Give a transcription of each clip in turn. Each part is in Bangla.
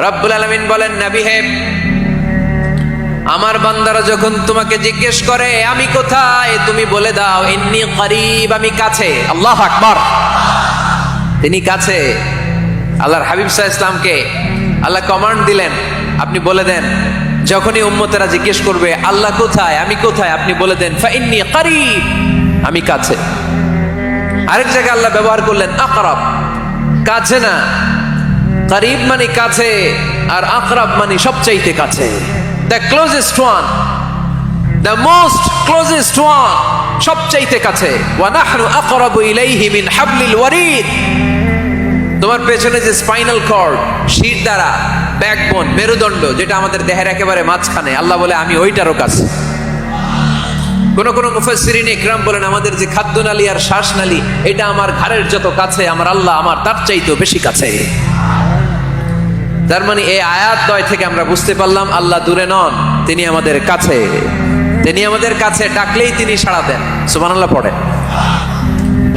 রব্বুল আলমিন বলেন, নবী হে আমার বান্দারা যখন তোমাকে জিজ্ঞেস করে, আমি কোথায়? তুমি বলে দাও এমনি করিব, আমি কাছে। আল্লাহ আকবার। তিনি কাছে। আল্লাহর হাবিব সাহা ইসলামকে আল্লাহ কমান্ড দিলেন। আপনি বলে দেন, যখনই উম্মতেরা জিজ্ঞেস করবে, আল্লাহ কোথায়? আমি কোথায়? আপনি বলে দেন, ফাইন্নি করিব, আমি কাছে। আরেক জায়গায় আল্লাহ ব্যবহার করলেন, আকরাব। কাছে না। করিব মানে কাছে আর আকরাব মানে সবচাইতে কাছে। The closest one the most closest one সবচাইতে কাছে। ওয়া নাহনু আকরাবু ইলাইহি মিন হাবলিল ওয়ারিদ। তোমার পেছনে যে স্পাইনাল কর্ড, শির দ্বারা, ব্যাকবোন, মেরুদণ্ড, যেটা আমাদের দেহের একেবারে মাঝখানে, আল্লাহ বলে, আমি ওইটারও কাছে। কোন কোন মুফাসসিরিন ইকরাম বলেন, আমাদের যে খাদ্যনালী আর শ্বাসনালী, এটা আমার ঘাড়ের যত কাছে, আমার আল্লাহ আমার তার চাইতেও বেশি কাছে। তার মানে এই আয়াত দয় থেকে আমরা বুঝতে পারলাম, আল্লাহ দূরে নন, তিনি আমাদের কাছে। তিনি আমাদের কাছে ডাকলেই তিনি সাড়া দেন। সুবহানাল্লাহ পড়ে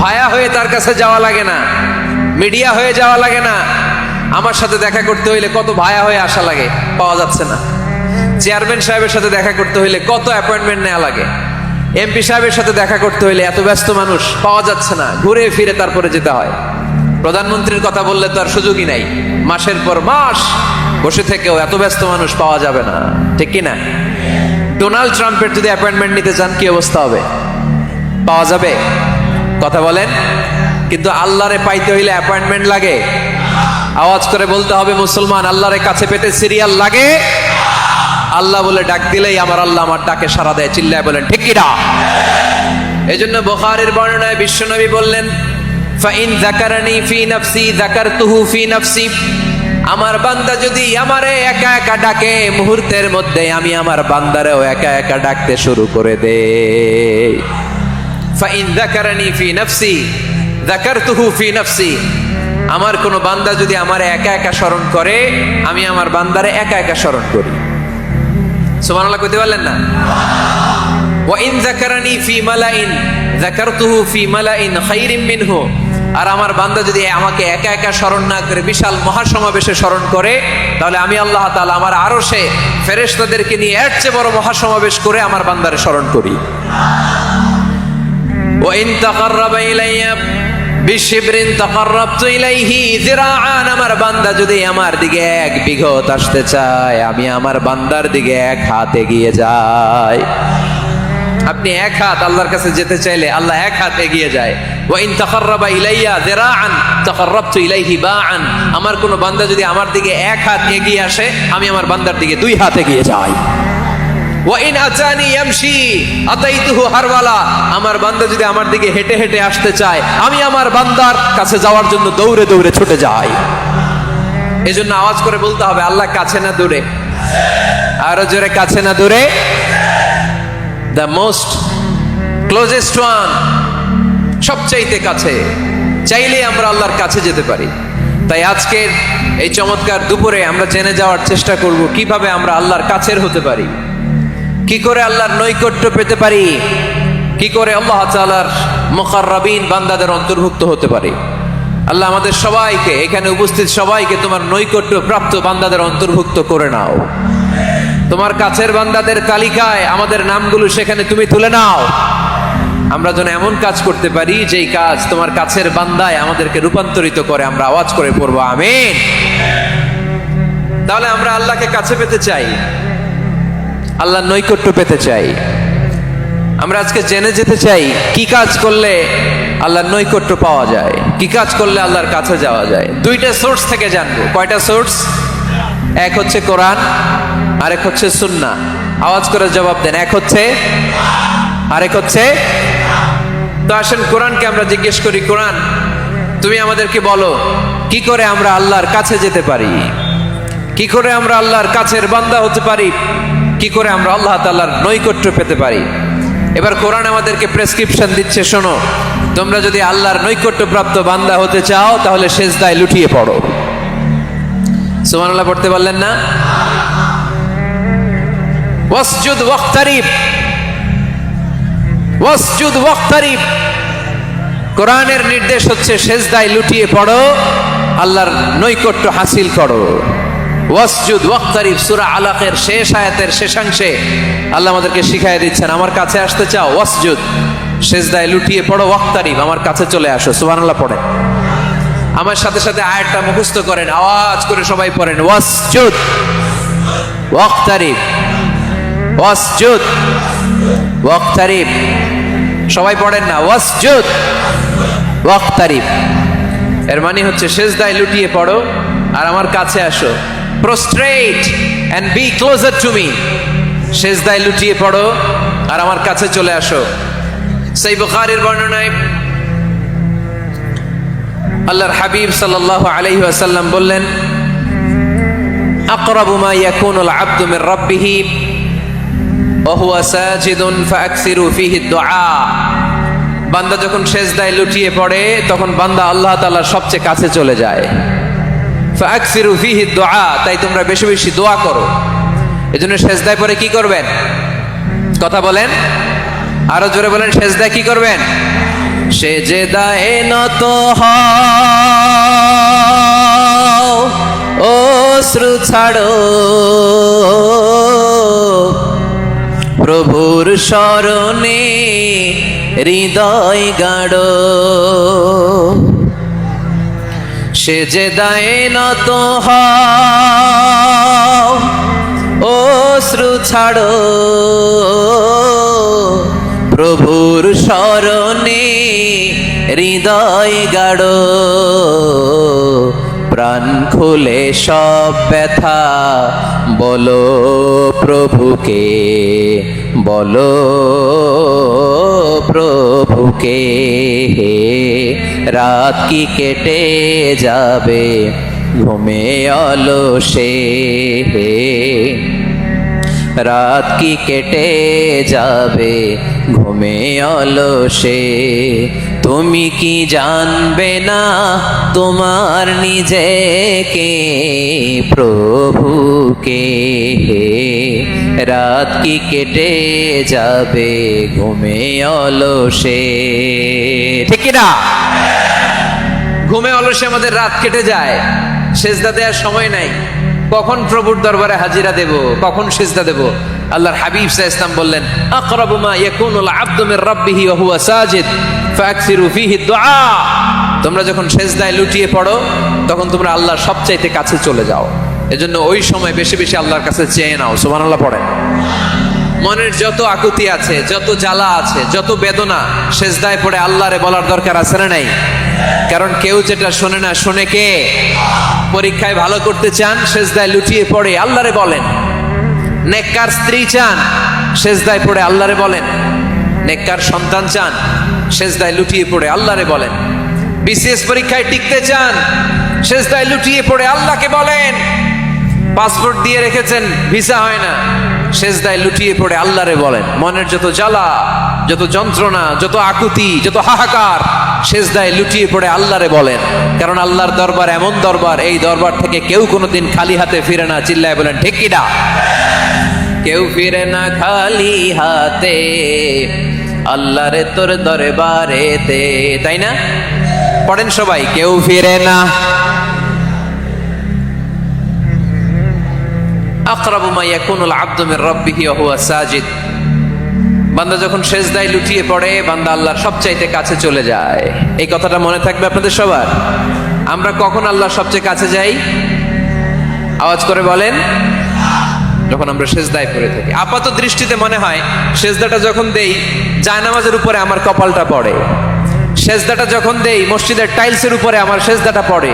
ভায়া হয়ে তার কাছে যাওয়া লাগে না, মিডিয়া হয়ে যাওয়া লাগে না। আমার সাথে দেখা করতে হইলে কত ভায়া হয়ে আসা লাগে, পাওয়া যাচ্ছে না। চেয়ারম্যান সাহেবের সাথে দেখা করতে হইলে কত অ্যাপয়েন্টমেন্ট নেওয়া লাগে। এমপি সাহেবের সাথে দেখা করতে হইলে এত ব্যস্ত মানুষ, পাওয়া যাচ্ছে না, ঘুরে ফিরে তারপরে যেতে হয়। প্রধানমন্ত্রীর কথা বললে তো আর সুযোগই নাই। মাসের পর মাস বসে থেকেও এত ব্যস্ত মানুষ পাওয়া যাবে না। ঠিক কি না ডোনাল্ড ট্রাম্পের যদি অ্যাপয়েন্টমেন্ট নিতে চান, কি অবস্থা হবে? পাওয়া যাবে? কথা বলেন। কিন্তু আল্লাহরে পাইতে হইলে অ্যাপয়েন্টমেন্ট লাগে। আওয়াজ করে বলতে হবে, মুসলমান, আল্লাহরে কাছে পেতে সিরিয়াল লাগে। আল্লাহ বলে, ডাক দিলেই আমার আল্লাহ আমার ডাকে সারা দেয়। চিল্লায় বলেন, ঠিক কিনা? এই জন্য বোখারের বর্ণনায় বিশ্বনবী বললেন ফাইন জাকারানি ফি নাফসি জাকারতুহু ফি নাফসি। আমার বান্দা যদি আমারে একা একা ডাকে, মুহূর্তের মধ্যে আমি আমার বান্দারেও একা একা ডাকতে শুরু করে দে। ফাইন জাকারানি ফি নাফসি জাকারতুহু ফি নাফসি। আমার কোন বান্দা যদি আমার একা একা স্মরণ করে, আমি আমার বান্দারে একা একা স্মরণ করি। সুবহানাল্লাহ কইতে পারলেন না? ওয়াইন যাকারানি ফি মালাইন, যাকারতুহু ফি মালাইন খাইরিম মিনহু। আর আমার বান্দা যদি আমাকে একা একা স্মরণ না করে, বিশাল মহাসমাবেশে স্মরণ করে, তাহলে আমি আল্লাহ তালা আমার আরও সে ফেরেশতাদেরকে নিয়ে এর চেয়ে বড় মহাসমাবেশ করে আমার বান্দারে স্মরণ করি। ইলাইহি আমার বান্দা যদি আমার দিকে এক বিঘত আসতে চায়, আমি আমার বান্দার দিকে এক হাতে এগিয়ে যাই। আপনি এক হাত আল্লাহর কাছে যেতে চাইলে আল্লাহ এক হাত এগিয়ে যায়। ওয়াইন তাকাররাবা ইলাইয়া জেরা যিরাআন তাকাররাবতু ইলাইহি বাআন। আমার কোন বান্দা যদি আমার দিকে এক হাত এগিয়ে আসে, আমি আমার বান্দার দিকে দুই হাত এগিয়ে যাই। ওয়াইন আচানি ইয়ামশি, আতাইতুহু হারওয়ালা। আমার বান্দা যদি আমার দিকে হেঁটে হেঁটে আসতে চায়, আমি আমার বান্দার কাছে যাওয়ার জন্য দৌড়ে দৌড়ে ছুটে যাই। এজন্য আওয়াজ করে বলতে হবে, আল্লাহ কাছে না দূরে। আরও জোরে, কাছে না দূরে। দ্য মোস্ট ক্লোজেস্ট ওয়ান সবচাইতে কাছে। চাইলে আমরা আল্লাহর কাছে যেতে পারি। তাই আজকের এই চমৎকার দুপুরে আমরা জেনে যাওয়ার চেষ্টা করব, কীভাবে আমরা আল্লাহর কাছের হতে পারি। কি করে আল্লাহর নৈকট্য পেতে পারি? কি করে আল্লাহ তাআলার মুকাররাবিন বান্দাদের অন্তর্ভুক্ত হতে পারি? আল্লাহ আমাদের সবাইকে, এখানে উপস্থিত সবাইকে তোমার নৈকট্য প্রাপ্ত বান্দাদের অন্তর্ভুক্ত করে নাও। তোমার কাছের বান্দাদের তালিকায় আমাদের নামগুলো সেখানে তুমি তুলে নাও। আমরা যেন এমন কাজ করতে পারি, যেই কাজ তোমার কাছের বান্দায় আমাদেরকে রূপান্তরিত করে আমরা আওয়াজ করে পড়ব, আমিন। তাহলে আমরা আল্লাহকে কাছে পেতে চাই, আল্লাহর নৈকট্য পেতে চাই। আমরা আজকে জেনে যেতে চাই, কি কাজ করলে আল্লাহর নৈকট্য পাওয়া যায়, কি কাজ করলে আল্লাহর কাছে যাওয়া যায়। দুইটা সোর্স থেকে জানব। কয়টা সোর্স? এক হচ্ছে কোরআন আরেক হচ্ছে সুন্না আওয়াজ করে জবাব দেন, এক হচ্ছে আরেক হচ্ছে তো আসেন, কোরআনকে আমরা জিজ্ঞেস করি, কোরআন, তুমি আমাদেরকে বলো, কি করে আমরা আল্লাহর কাছে যেতে পারি? কি করে আমরা আল্লাহর কাছের বান্দা হতে পারি? কি করে আমরা আল্লাহ তাল্লাহর নৈকট্য পেতে পারি? এবার কোরআন আমাদেরকে প্রেসক্রিপশন দিচ্ছে, শোনো, তোমরা যদি আল্লাহর নৈকট্য প্রাপ্ত বান্দা হতে চাও, তাহলে শেষদায় লুটিয়ে পড়ো। সুবহানাল্লাহ, পড়তে পারলেন না? ওয়াসজুদ ওয়াক্তারিব। ওয়াসজুদ ওয়াক্তারিব। কোরআনের নির্দেশ হচ্ছে শেষদায় লুটিয়ে পড়ো, আল্লাহর নৈকট্য হাসিল করো। ওয়াসজুদ ওয়াক্তারিফ সূরা আলাকের শেষ আয়াতের শেষাংশে আল্লাহ আমাদেরকে শিখাই দিচ্ছেন, আমার কাছে আসতে চাও, ওয়াসজুদ, সেজদায় লুটিয়ে পড়ো ওয়াক্তারিফ আমার কাছে চলে আসো। সুবহানাল্লাহ পড়ে আমার সাথে সাথে আয়াতটা মুখস্থ করেন, আওয়াজ করে সবাই পড়েন, ওয়াসজুদ ওয়াক্তারিফ ওয়াসজুদ। ওয়াক্তারিফ সবাই পড়েন না। ওয়াসজুদ। ওয়াক্তারিফ এর মানে হচ্ছে সেজদায় লুটিয়ে পড়ো আর আমার কাছে আসো। Prostrate and be closer to me সেজদায় লুটিয়ে পড়ো আর আমার কাছে চলে আসো। সেই বুখারীর বর্ণনায় আল্লাহর হাবিব সাল্লাল্লাহু আলাইহি ওয়াসাল্লাম বললেন, আকরাবু মা ইয়াকুনুল আবদু মির রাব্বিহি। বান্দা যখন সেজদায় লুটিয়ে পড়ে, তখন বান্দা আল্লাহ তাআলার সবচেয়ে কাছে চলে যায়। তাই তোমরা বেশি বেশি দোয়া করো। এই এজন্য সেজদায় পরে কি করবেন? কথা বলেন। আরও জোরে বলেন, সেজদায় কি করবেন? সেজদায় নত হও, অশ্রু ছাড়ো। প্রভুর স্মরণে হৃদয় গাড়ো সে যে দায় নত হও অশ্রু ছাড়ো। প্রভুর স্মরণে হৃদয় গাড়ো প্রাণ খুলে সব ব্যথা। বলো প্রভুকে বলো প্রভুকে রাত কি কেটে যাবে? ঘুমে অলসে রাত কি কেটে যাবে? ঘুমে অলসে তুমি কি জানবে না তোমার নিজেকে, প্রভুকে? রাত কি কেটে যাবে ঘুমে অলসে? ঠিক না ঘুমে অলসে আমাদের রাত কেটে যায়, সেজদা দেওয়ার সময় নাই। কখন প্রভুর দরবারে হাজিরা দেব? কখন সিজদা দেব? আল্লাহর হাবিব সাহ ইসলাম বললেন আকরাবুমা ইয়াকুনুল আবদু মির রাব্বিহি ওয়া হুয়া সাজিদ, ফাকসিরু ফিহি দুআ। তোমরা যখন সেজদায় লুটিয়ে পড়ো, তখন তোমরা আল্লাহর সবচাইতে কাছে চলে যাও। এজন্য ওই সময় বেশি বেশি আল্লাহর কাছে চেয়ে নাও। সুবহানাল্লাহ পড়ে মনের যত আকুতি আছে, যত জ্বালা আছে, যত বেদনা সেজদায় পড়ে আল্লাহরে বলার দরকার আছে না নাই? কারণ কেউ যেটা শোনে না, শোনে কে? পরীক্ষায় ভালো করতে চান, সেজদায় লুটিয়ে পড়ে আল্লাহরে বলেন। নেককার স্ত্রী চান, সেজদায় পড়ে আল্লাহরে বলেন। নেককার সন্তান চান, সেজদায় লুটিয়ে পড়ে আল্লাহরে বলেন। বিসিএস পরীক্ষায় টিকতে চান, সেজদায় লুটিয়ে পড়ে আল্লাহকে বলেন। পাসপোর্ট দিয়ে রেখেছেন, ভিসা হয় না। সেজদায় লুটিয়ে পড়ে আল্লাহরে বলেন, মনের যত জ্বালা, যত যন্ত্রণা, যত আকুতি, যত হাহাকার, সেজদায় লুটিয়ে পড়ে আল্লাহরে বলেন। কারণ আল্লাহর দরবার এমন দরবার, এই দরবার থেকে কেউ কোনোদিন খালি হাতে ফিরে না। চিল্লায় বলেন কিনা কেউ ফিরে না খালি হাতে আল্লাহ আল্লাহরে তোর দরবারেতে। তাই না? পড়েন সবাই, কেউ ফিরে না আকরাবু মা ইয়াকুনুল আবদু মির রাব্বিহি ওয়া হুয়া সাজিদ। বান্দা যখন সেজদায় লুটিয়ে পড়ে, বান্দা আল্লাহর সবচাইতে কাছে চলে যায়। এই কথাটা মনে থাকবে আপনাদের সবার? আমরা কখন আল্লাহর সবচেয়ে কাছে যাই? আওয়াজ করে বলেন, যখন আমরা সেজদায় পড়ে থাকি। আপাত দৃষ্টিতে মনে হয়, সেজদাটা যখন দেই, জায়নামাজের উপরে আমার কপালটা পড়ে। সেজদাটা যখন দেই, মসজিদের টাইলসের উপরে আমার সেজদাটা পড়ে।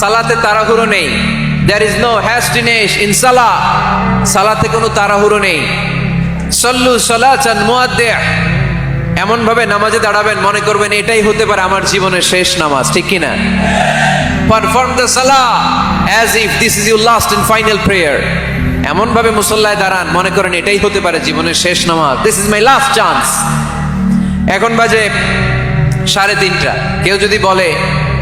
সালাতে তাড়াহুড়ো নেই। There is no hastiness in সালা সালাতে কোনো তাড়াহুড়ো নেই। সল্লু সলাচান এমন ভাবে নামাজে দাঁড়াবেন, মনে করবেন এটাই হতে পারে আমার জীবনের শেষ নামাজ, ঠিক কি না পারফর্ম দ্য সালা as if this is your last and final prayer এমন ভাবে মুসল্লায় দাঁড়ান, মনে করেন এটাই হতে পারে জীবনের শেষ নামাজ। This is my last chance এখন বাজে সাড়ে তিনটা। কেউ যদি বলে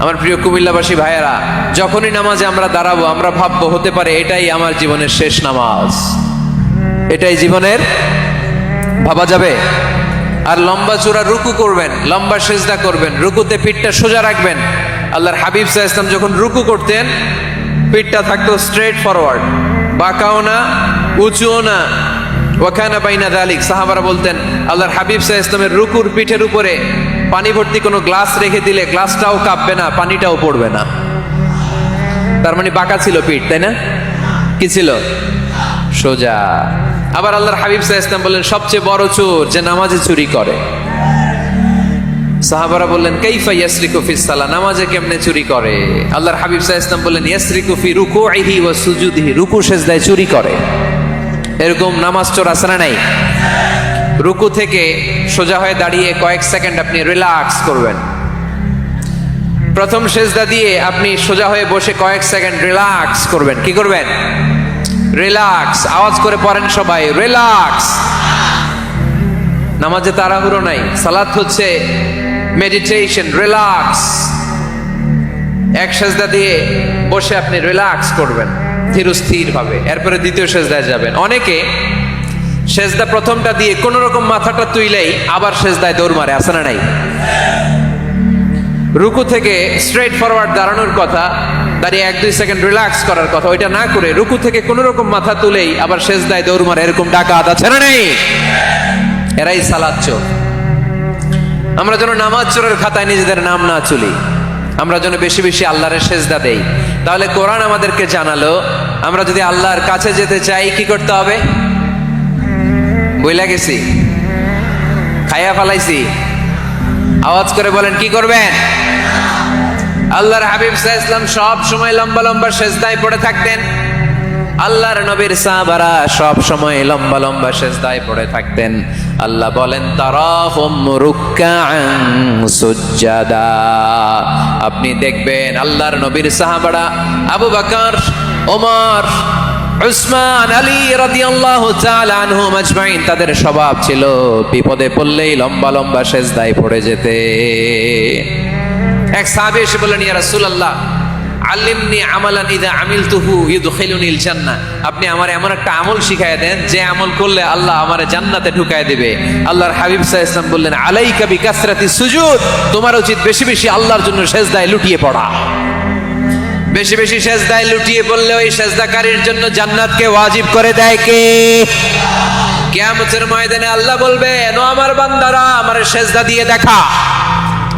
আমার প্রিয় কুমিল্লাবাসী ভাইয়েরা, যখনই নামাজে আমরা দাঁড়াবো, আমরা ভাববো, হতে পারে এটাই আমার জীবনের শেষ নামাজ। এটাই জীবনের ভাবা যাবে? আর লম্বা চূড়া রুকু করবেন, লম্বা সেজদা করবেন, রুকুতে পিঠটা সোজা রাখবেন। আল্লাহর হাবিব সাহা ইসলাম যখন রুকু করতেন, পিঠটা থাকতো স্ট্রেট ফরওয়ার্ড বাঁকাও না, উঁচুও না ওখানা বাইনা দালিক, সাহাবারা বলতেন, আল্লাহর হাবিব সাহা ইসলামের রুকুর পিঠের উপরে পানি ভর্তি কোনো গ্লাস রেখে দিলে গ্লাসটাও কাঁপবে না, পানিটাও পড়বে না। তার মানে বাঁকা ছিল পিঠ, তাই না? কি ছিল? সোজা। আবার আল্লাহর হাবিব সাহা ইসলাম বললেন, সবচেয়ে বড় চোর যে নামাজে চুরি করে। সাহাবারা বললেন, কাইফা ইয়াসরিকু ফিস সালা নামাজে কেমনে চুরি করে? আল্লাহর হাবিব সাহা ইসলাম বললেন, ইয়াসরিকু ফি রুকুইহি ওয়া সুজুদিহি, রুকু সেজদায় চুরি করে। এরকম নামাজ চোর আছে না নাই? রুকু থেকে সোজা হয়ে দাঁড়িয়ে কয়েক সেকেন্ড আপনি রিল্যাক্স করবেন। প্রথম সেজদা দিয়ে আপনি সোজা হয়ে বসে কয়েক সেকেন্ড রিল্যাক্স করবেন। কি করবেন? রিল্যাক্স। আওয়াজ করে পড়েন সবাই, রিল্যাক্স। নামাজে তাড়াহুড়ো নাই। সালাত হচ্ছে মেডিটেশন রিল্যাক্স। এক সেজদা দিয়ে বসে আপনি রিল্যাক্স করবেন। ধীরস্থির ভাবে এরপরে দ্বিতীয় সেজদায় যাবেন। অনেকে সেজদা প্রথমটা দিয়ে কোন রকম মাথাটা তুইলেই আবার সেজদায় দৌড় মারে আসে না নাই? রুকু থেকে স্ট্রেট ফরওয়ার্ড দাঁড়ানোর কথা, দাঁড়িয়ে এক দুই সেকেন্ড রিল্যাক্স করার কথা, ওইটা না করে রুকু থেকে কোন রকম মাথা তুলেই আবার সেজদায় দৌড় মারে, এরকম ডাকাত আছে না নেই? এরাই সালাদ চোর। আমরা যেন নামাজ চোরের খাতায় নিজেদের নাম না চলি। আমরা যেন বেশি বেশি আল্লাহরে সেজদা দেই। তাহলে কোরআন আমাদেরকে জানালো, আমরা যদি আল্লাহর কাছে যেতে চাই, কি করতে হবে? বইলা গেছি। খাইয়া ফালাইছি। আওয়াজ করে বলেন, কি করবেন? আল্লাহর হাবিব সাহা ইসলাম সব সময় লম্বা লম্বা সেজদায় পড়ে থাকতেন। আল্লাহর নবীর সাহাবারা সব সময় লম্বা লম্বা সেজদায় পড়ে থাকতেন। আল্লাহ বলেন, তারাহুম রুক্কাআন সুজ্জাদা। আপনি দেখবেন আল্লাহর নবীর সাহাবারা আবু বকর, ওমর, উসমান, আলী রাদিয়াল্লাহু তাআলা আনহুম আজমাইন, তাদের স্বভাব ছিল বিপদে পড়লেই লম্বা লম্বা সেজদায় পড়ে যেতে। এক সাহাবী এসে বললেন, ইয়া রাসূলুল্লাহ আমালান ইদা আমিলতুহু ইউদখিলুনিল জান্নাহ আপনি আমার এমন একটা আমল শিখায় দেন, যে আমল করলে আল্লাহ আমার জান্নাতে ঢুকায় দেবে। আল্লাহর হাবিব আলাইহি ওয়াসাল্লাম বললেন, আলাইকা বিকাসরাতি সুজুদ। তোমার উচিত বেশি বেশি আল্লাহর জন্য সেজদায় লুটিয়ে পড়া। বেশি বেশি সেজদায় লুটিয়ে পড়লে ওই সেজদাকারীর জন্য জান্নাতকে ওয়াজিব করে দেয় কে? কিয়ামতের ময়দানে আল্লাহ বলবে নো আমার বান্দারা, আমার সেজদা দিয়ে দেখা।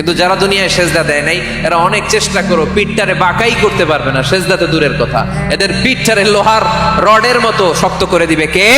কিন্তু যারা দুনিয়ায় সেজদা দেয় নাই, এরা অনেক চেষ্টা করো, পিঠটারে বাঁকাই করতে পারবে না সেজদাতে দূরের কথা। এদের পিঠটারে লোহার রডের মতো শক্ত করে দিবে। কে?